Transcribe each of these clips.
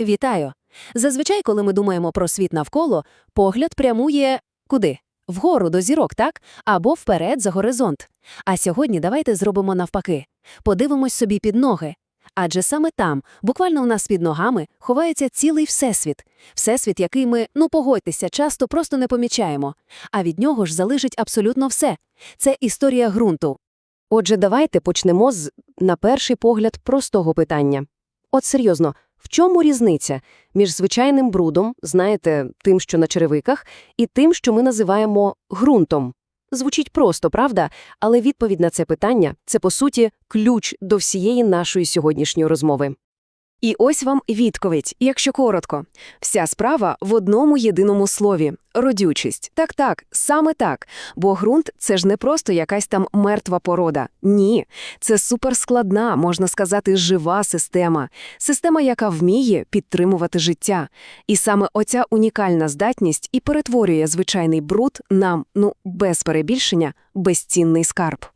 Вітаю! Зазвичай, коли ми думаємо про світ навколо, погляд прямує куди? Вгору до зірок, так? Або вперед за горизонт. А сьогодні давайте зробимо навпаки. Подивимось собі під ноги. Адже саме там, буквально у нас під ногами, ховається цілий всесвіт. Всесвіт, який ми, ну погодьтеся, часто просто не помічаємо. А від нього ж залежить абсолютно все. Це історія ґрунту. Отже, давайте почнемо з, на перший погляд, простого питання. От серйозно, в чому різниця між звичайним брудом, знаєте, тим, що на черевиках, і тим, що ми називаємо ґрунтом? Звучить просто, правда? Але відповідь на це питання – це, по суті, ключ до всієї нашої сьогоднішньої розмови. І ось вам відповідь, якщо коротко. Вся справа в одному єдиному слові – родючість. Так-так, саме так. Бо ґрунт – це ж не просто якась там мертва порода. Ні, це суперскладна, можна сказати, жива система. Система, яка вміє підтримувати життя. І саме оця унікальна здатність і перетворює звичайний бруд на, ну, без перебільшення, безцінний скарб.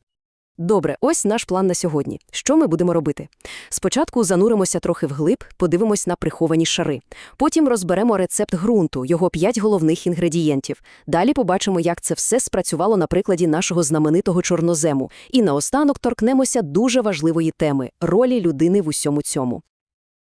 Добре, ось наш план на сьогодні. Що ми будемо робити? Спочатку зануримося трохи вглиб, подивимось на приховані шари. Потім розберемо рецепт ґрунту, його п'ять головних інгредієнтів. Далі побачимо, як це все спрацювало на прикладі нашого знаменитого чорнозему. І наостанок торкнемося дуже важливої теми – ролі людини в усьому цьому.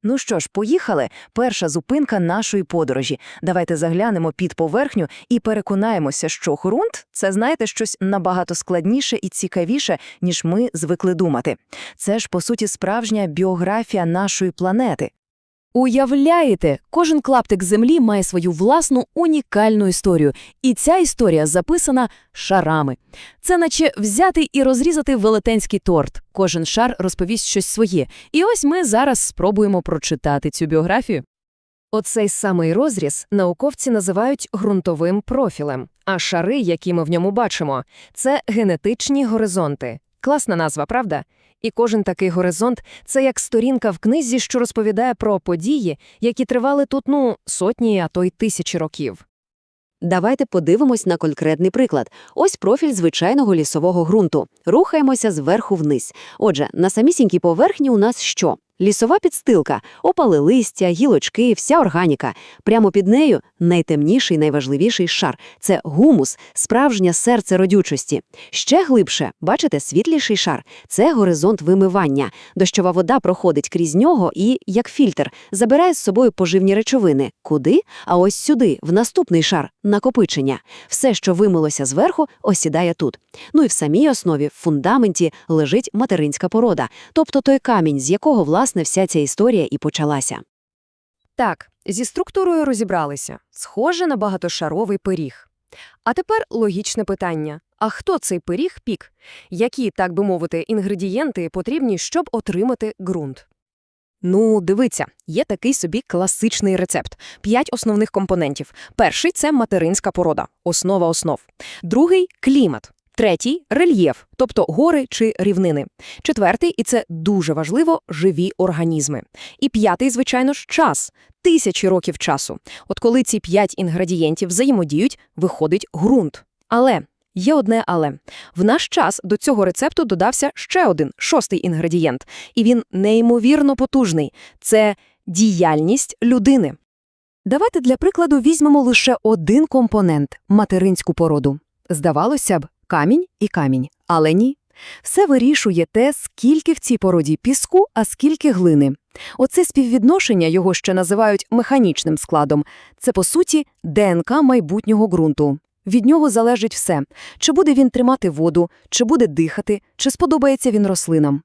Ну що ж, поїхали. Перша зупинка нашої подорожі. Давайте заглянемо під поверхню і переконаємося, що ґрунт – це, знаєте, щось набагато складніше і цікавіше, ніж ми звикли думати. Це ж, по суті, справжня біографія нашої планети. Уявляєте, кожен клаптик землі має свою власну унікальну історію, і ця історія записана шарами. Це наче взяти і розрізати велетенський торт. Кожен шар розповість щось своє. І ось ми зараз спробуємо прочитати цю біографію. Оцей самий розріз науковці називають ґрунтовим профілем, а шари, які ми в ньому бачимо, це генетичні горизонти. Класна назва, правда? І кожен такий горизонт – це як сторінка в книзі, що розповідає про події, які тривали тут, ну, сотні, а то й тисячі років. Давайте подивимось на конкретний приклад. Ось профіль звичайного лісового ґрунту. Рухаємося зверху вниз. Отже, на самісінькій поверхні у нас що? Лісова підстилка, опали листя, гілочки, вся органіка. Прямо під нею найтемніший, найважливіший шар – це гумус, справжнє серце родючості. Ще глибше, бачите, світліший шар – це горизонт вимивання. Дощова вода проходить крізь нього і, як фільтр, забирає з собою поживні речовини. Куди? А ось сюди, в наступний шар – накопичення. Все, що вимилося зверху, осідає тут. Ну і в самій основі, в фундаменті, лежить материнська порода, тобто той камінь, з якого, власне, вся ця історія і почалася. Так, зі структурою розібралися. Схоже на багатошаровий пиріг. А тепер логічне питання. А хто цей пиріг пік? Які, так би мовити, інгредієнти потрібні, щоб отримати ґрунт? Ну, дивіться, є такий собі класичний рецепт. П'ять основних компонентів. Перший – це материнська порода, основа основ. Другий – клімат. Третій – рельєф, тобто гори чи рівнини. Четвертий, і це дуже важливо, живі організми. І п'ятий, звичайно ж, час. Тисячі років часу. От коли ці п'ять інгредієнтів взаємодіють, виходить ґрунт. Але є одне але. В наш час до цього рецепту додався ще один, шостий інгредієнт. І він неймовірно потужний. Це діяльність людини. Давайте для прикладу візьмемо лише один компонент – материнську породу. Здавалося б, камінь і камінь, але ні. Все вирішує те, скільки в цій породі піску, а скільки глини. Оце співвідношення, його ще називають механічним складом, це, по суті, ДНК майбутнього ґрунту. Від нього залежить все. Чи буде він тримати воду, чи буде дихати, чи сподобається він рослинам.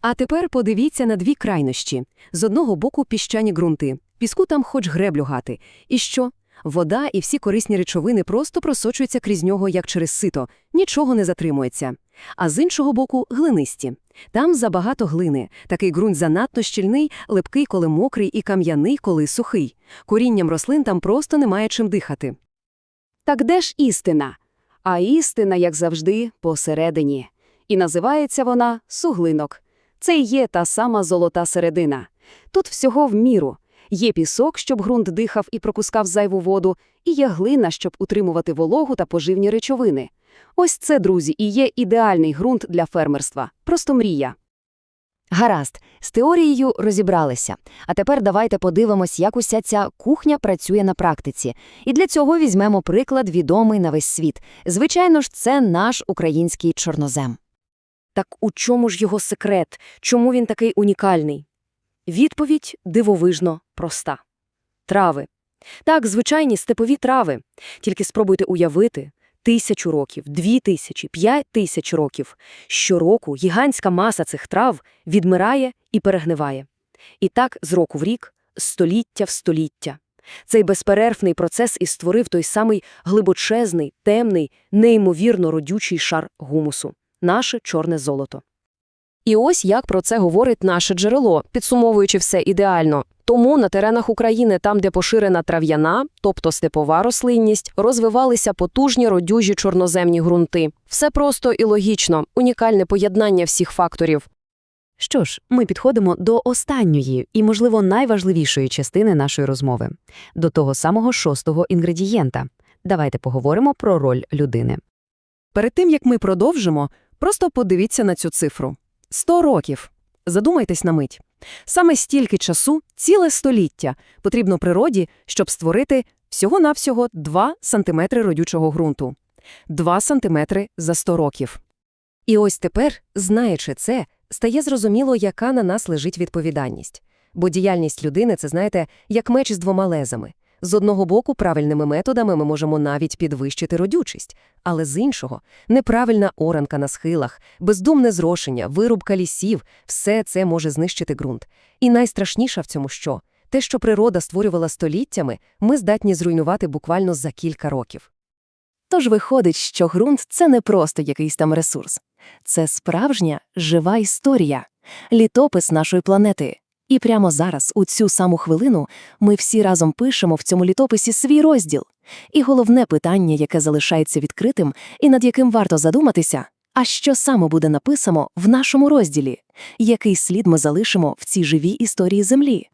А тепер подивіться на дві крайнощі. З одного боку піщані ґрунти. Піску там хоч греблю гати. І що? Вода і всі корисні речовини просто просочуються крізь нього, як через сито, нічого не затримується. А з іншого боку – глинисті. Там забагато глини. Такий ґрунт занадто щільний, липкий, коли мокрий, і кам'яний, коли сухий. Корінням рослин там просто немає чим дихати. Так де ж істина? А істина, як завжди, посередині. І називається вона суглинок. Це й є та сама золота середина. Тут всього в міру. Є пісок, щоб ґрунт дихав і пропускав зайву воду, і є глина, щоб утримувати вологу та поживні речовини. Ось це, друзі, і є ідеальний ґрунт для фермерства. Просто мрія. Гаразд, з теорією розібралися. А тепер давайте подивимось, як уся ця кухня працює на практиці. І для цього візьмемо приклад відомий на весь світ. Звичайно ж, це наш український чорнозем. Так у чому ж його секрет? Чому він такий унікальний? Відповідь дивовижно проста. Трави. Так, звичайні степові трави. Тільки спробуйте уявити тисячу років, дві тисячі, п'ять тисяч років. Щороку гігантська маса цих трав відмирає і перегниває. І так з року в рік, століття в століття. Цей безперервний процес і створив той самий глибочезний, темний, неймовірно родючий шар гумусу – наше чорне золото. І ось як про це говорить наше джерело, підсумовуючи все ідеально. Тому на теренах України, там, де поширена трав'яна, тобто степова рослинність, розвивалися потужні родюжі чорноземні ґрунти. Все просто і логічно, унікальне поєднання всіх факторів. Що ж, ми підходимо до останньої і, можливо, найважливішої частини нашої розмови – до того самого шостого інгредієнта. Давайте поговоримо про роль людини. Перед тим, як ми продовжимо, просто подивіться на цю цифру. 100 років. Задумайтесь на мить. Саме стільки часу, ціле століття, потрібно природі, щоб створити всього-навсього 2 сантиметри родючого ґрунту. 2 сантиметри за 100 років. І ось тепер, знаючи це, стає зрозуміло, яка на нас лежить відповідальність. Бо діяльність людини – це, знаєте, як меч з двома лезами. З одного боку, правильними методами ми можемо навіть підвищити родючість, але з іншого – неправильна оранка на схилах, бездумне зрошення, вирубка лісів – все це може знищити ґрунт. І найстрашніше в цьому що? Те, що природа створювала століттями, ми здатні зруйнувати буквально за кілька років. Тож виходить, що ґрунт – це не просто якийсь там ресурс. Це справжня, жива історія, літопис нашої планети. І прямо зараз, у цю саму хвилину, ми всі разом пишемо в цьому літописі свій розділ. І головне питання, яке залишається відкритим і над яким варто задуматися – а що саме буде написано в нашому розділі? Який слід ми залишимо в цій живій історії Землі?